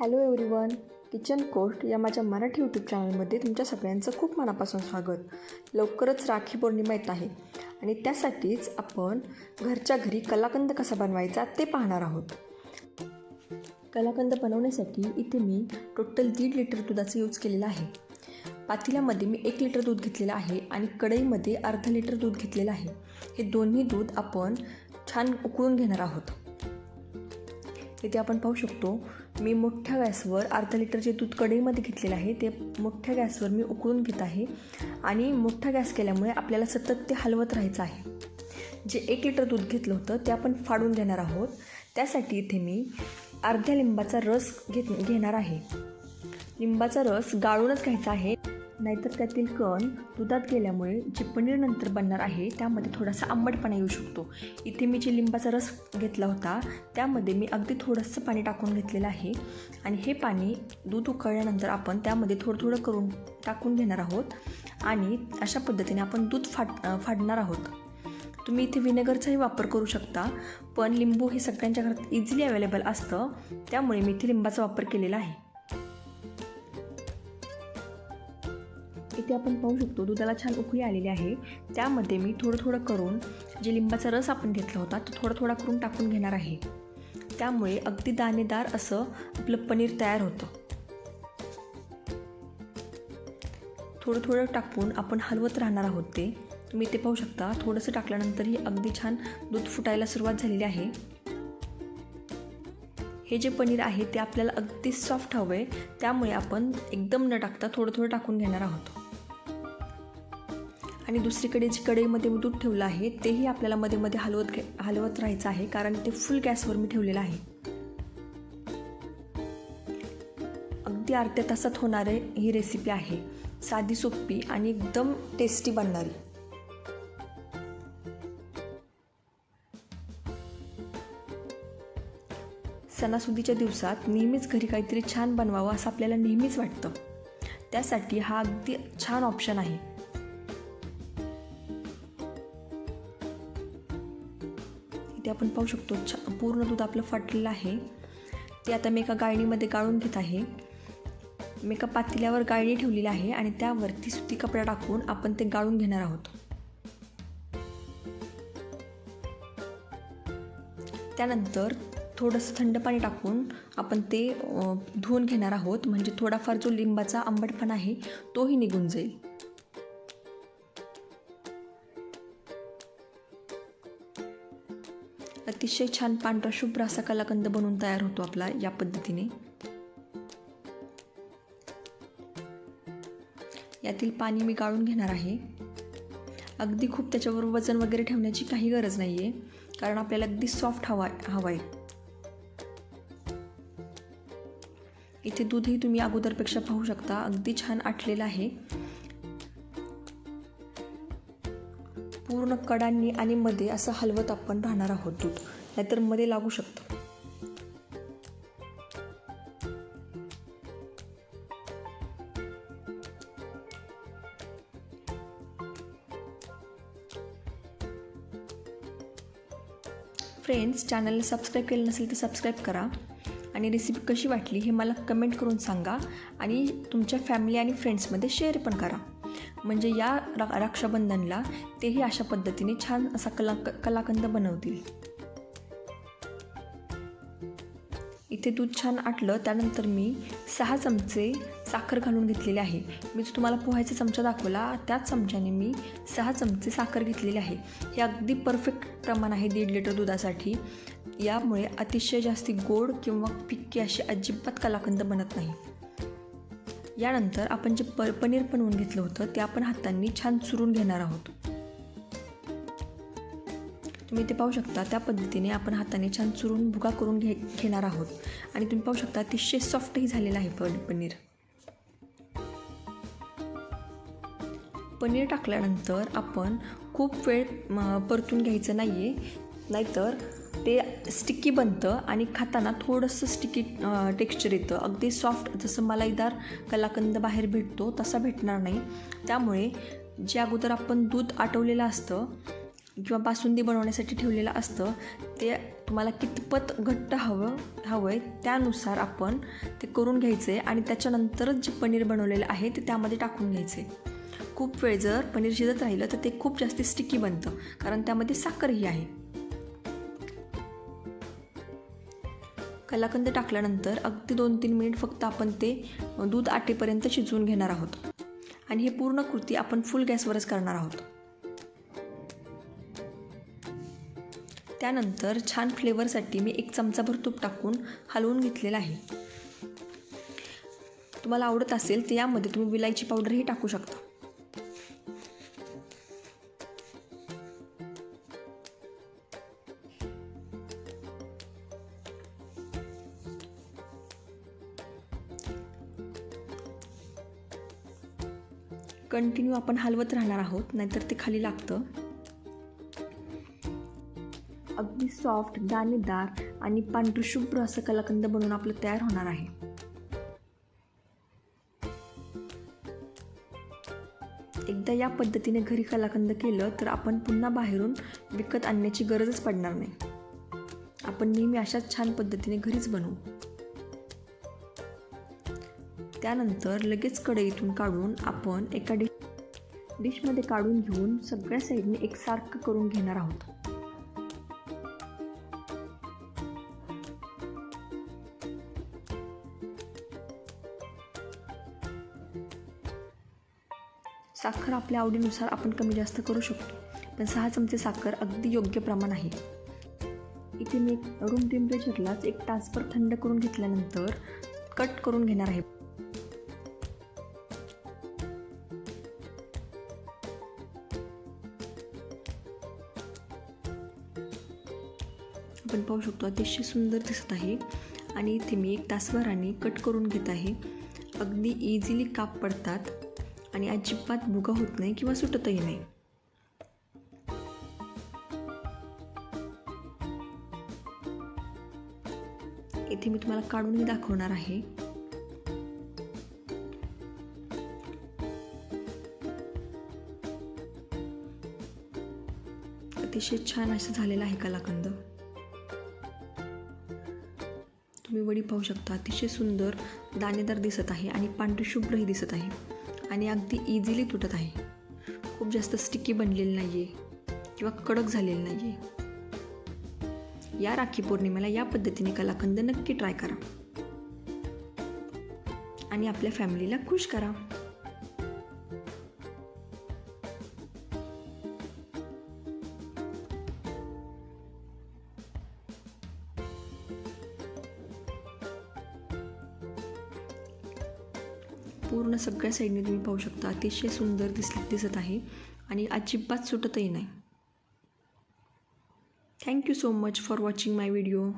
Hello everyone kitchen court या माझ्या Marathi YouTube चॅनलमध्ये तुमच्या सगळ्यांचं खूप मनापासून स्वागत. लवकरच राखी पौर्णिमा येत आहे आणि त्यासाठीच आपण घरच्या घरी कलाकंद कसा बनवायचा ते पाहणार आहोत. कलाकंद बनवण्यासाठी इथे मी टोटल दीड लिटर दुधाचा यूज केलेला आहे. पातेल्यामध्ये मी एक लिटर दूध घेतलेलं आहे आणि कढईमध्ये अर्धा लिटर दूध घेतलेलं आहे. हे दोन्ही दूध आपण छान उकळून घेणार आहोत. इथे आपण पाहू शकतो मी मोठ्या गॅसवर अर्धा लिटरचे दूध कढईमध्ये घेतलेलं आहे ते मोठ्या गॅसवर मी उकळून घेत आहे. आणि मोठा गॅस केल्यामुळे आपल्याला सतत ते हलवत राहायचं आहे. जे एक लिटर दूध घेतलं होतं ते आपण फाडून घेणार आहोत. त्यासाठी इथे मी अर्ध्या लिंबाचा रस घेत घेणार आहे. लिंबाचा रस गाळूनच घ्यायचा आहे. नाहीतर त्यातील कण दुधात गेल्यामुळे जे पनीर नंतर बनणार आहे त्यामध्ये थोडासा आंबटपणा येऊ शकतो. इथे मी जे लिंबाचा रस घेतला होता त्यामध्ये मी अगदी थोडंसं पाणी टाकून घेतलेलं आहे. आणि हे पाणी दूध उकळल्यानंतर आपण त्यामध्ये थोडं थोडं करून टाकून घेणार आहोत. आणि अशा पद्धतीने आपण दूध फाट फाडणार आहोत. तुम्ही इथे विनेगरचाही वापर करू शकता पण लिंबू हे सगळ्यांच्या घरात इझिली अवेलेबल असतं. त्यामुळे मी इथे लिंबाचा वापर केलेला आहे. इथे आपण पाहू शकतो. दुधाला छान उकळी आलेली आहे. त्यामध्ये मी थोडं थोडं करून जे लिंबाचा रस आपण घेतला होता तो थोडं थोडा करून टाकून घेणार आहे. त्यामुळे अगदी दाणेदार असं आपलं पनीर तयार होतं. थोडं थोडं टाकून आपण हलवत राहणार आहोत ते. तुम्ही ते पाहू शकता. थोडंसं टाकल्यानंतरही अगदी छान दूध फुटायला सुरुवात झालेली आहे. हे जे पनीर आहे ते आपल्याला अगदी सॉफ्ट हवं आहे त्यामुळे आपण एकदम न टाकता थोडं थोडं टाकून घेणार आहोत. आणि दुसरीकडे जी कढईमध्ये मी दूध ठेवलं आहे तेही आपल्याला मध्ये मध्ये हलवत घे हलवत राहायचं आहे कारण ते फुल गॅसवर मी ठेवलेलं आहे. अगदी अर्ध्या तासात होणारे ही रेसिपी आहे. साधी सोपी आणि एकदम टेस्टी बनणारी. सणासुदीच्या दिवसात नेहमीच घरी काहीतरी छान बनवावं असं आपल्याला नेहमीच वाटतं. त्यासाठी हा अगदी छान ऑप्शन आहे. आपण पाहू शकतो छा पूर्ण दूध आपलं फाटलेलं आहे. ते आता मी एका गाळणीमध्ये गाळून घेत आहे. मी एका पातेल्यावर गाळणी ठेवलेली आहे आणि त्यावरती सुती कपडा टाकून आपण ते गाळून घेणार आहोत. त्यानंतर थोडंसं थंड पाणी टाकून आपण ते धुवून घेणार आहोत. म्हणजे थोडाफार जो लिंबाचा आंबटपणा आहे तोही निघून जाईल. अतिशय छान पांढरा शुभ्र असा कलाकंद बनवून तयार होतो आपला या पद्धतीने. यातील पाणी मी गाळून घेणार आहे. अगदी खूप त्याच्यावर वजन वगैरे ठेवण्याची काही गरज नाही आहे कारण आपल्याला अगदी सॉफ्ट हवा हवा आहे इथे दूधही तुम्ही अगोदरपेक्षा पाहू शकता अगदी छान आटलेलं आहे. पूर्ण कडांनी आणि मध्ये असं हलवत आपण राहणार आहोत दूध. नाहीतरमध्ये लागू शकतं. फ्रेंड्स चॅनलला सबस्क्राईब केलं नसेल तर सबस्क्राईब करा. आणि रेसिपी कशी वाटली हे मला कमेंट करून सांगा. आणि तुमच्या फॅमिली आणि फ्रेंड्समध्ये शेअर पण करा. म्हणजे या रा रक्षाबंधनला तेही अशा पद्धतीने छान असा कला कलाकंद बनवतील. इथे दूध छान आटलं त्यानंतर मी सहा चमचे साखर घालून घेतलेली आहे. मी जो तुम्हाला पोहायचा चमचा दाखवला त्याच चमच्याने मी सहा चमचे साखर घेतलेली आहे. हे अगदी परफेक्ट प्रमाण आहे दीड लिटर दुधासाठी. यामुळे अतिशय जास्ती गोड किंवा फिक्की अशी अजिबात कलाकंद बनत नाही. यानंतर आपण जे प पनीर बनवून घेतलं होतं ते आपण हातांनी छान चुरून घेणार आहोत. तुम्ही ते पाहू शकता त्या पद्धतीने आपण हाताने छान चुरून भुगा करून घे घेणार आहोत. आणि तुम्ही पाहू शकता अतिशय सॉफ्टही झालेलं आहे पण पनीर. पनीर टाकल्यानंतर आपण खूप वेळ परतून घ्यायचं नाही आहे नाहीतर ते स्टिकी बनतं आणि खाताना थोडंसं स्टिकी टेक्स्चर येतं. अगदी सॉफ्ट जसं मलाईदार कलाकंद बाहेर भेटतो तसा भेटणार नाही. त्यामुळे जे अगोदर आपण दूध आटवलेलं असतं किंवा बासुंदी बनवण्यासाठी ठेवलेलं असतं ते तुम्हाला कितपत घट्ट हवं हवं आहे त्यानुसार आपण ते करून घ्यायचं आहे आणि त्याच्यानंतरच जे पनीर बनवलेलं आहे ते त्यामध्ये टाकून घ्यायचे. खूप वेळ जर पनीर शिजत राहिलं तर ते खूप जास्त स्टिकी बनतं कारण त्यामध्ये साखरही आहे. कलाकंद टाकल्यानंतर अगदी दोन तीन मिनिट फक्त आपण ते दूध आटेपर्यंत शिजवून घेणार आहोत. आणि हे पूर्ण कृती आपण फुल गॅसवरच करणार आहोत. त्यानंतर छान फ्लेवरसाठी मी एक चमचाभर तूप टाकून हलवून घेतलेलं आहे. तुम्हाला आवडत असेल तर यामध्ये तुम्ही विलायची पावडरही टाकू शकता. कंटिन्यू आपण हलवत राहणार आहोत नाहीतर ते खाली लागतं. अगदी सॉफ्ट दाणेदार आणि पांढरशुभ्र असं कलाकंद बनवून आपलं तयार होणार आहे. एकदा या पद्धतीने घरी कलाकंद केलं तर आपण पुन्हा बाहेरून विकत आणण्याची गरजच पडणार नाही. आपण नेहमी अशाच छान पद्धतीने घरीच बनवू. त्यानंतर लगेच कढईतून काढून आपण एका डिश डिशमध्ये काढून घेऊन सगळ्या साईडने एकसारखं करून घेणार आहोत. साखर आपल्या आवडीनुसार आपण कमी जास्त करू शकतो पण सहा चमचे साखर अगदी योग्य प्रमाण आहे. इथे मी रूम टेम्परेचरलाच एक तासभर थंड करून घेतल्यानंतर कट करून घेणार आहे. आपण पाहू शकतो अतिशय सुंदर दिसत आहे. आणि इथे मी एक तासभराने कट करून घेत आहे. अगदी इझिली काप पडतात आणि अजिबात भुगा होत नाही किंवा सुटतही नाही. इथे मी तुम्हाला काढूनही दाखवणार आहे. अतिशय छान असं झालेलं आहे कलाकंद. तुम्ही वडी पाहू शकता. अतिशय सुंदर दाणेदार दिसत आहे आणि पांढरी शुभ्रही दिसत आहे आणि अगदी इझिली तुटत आहे. खूप जास्त स्टिकी बनलेलं नाही आहे किंवा कडक झालेलं नाही आहे या राखी पौर्णिमेला या पद्धतीने कलाकंद नक्की ट्राय करा. आणि आपल्या फॅमिलीला खुश करा. पूर्ण सगळ्या साईडने तुम्ही पाहू शकता. अतिशय सुंदर दिस दिसत आहे. आणि अजिबात सुटतही नाही. Thank you so much for watching my video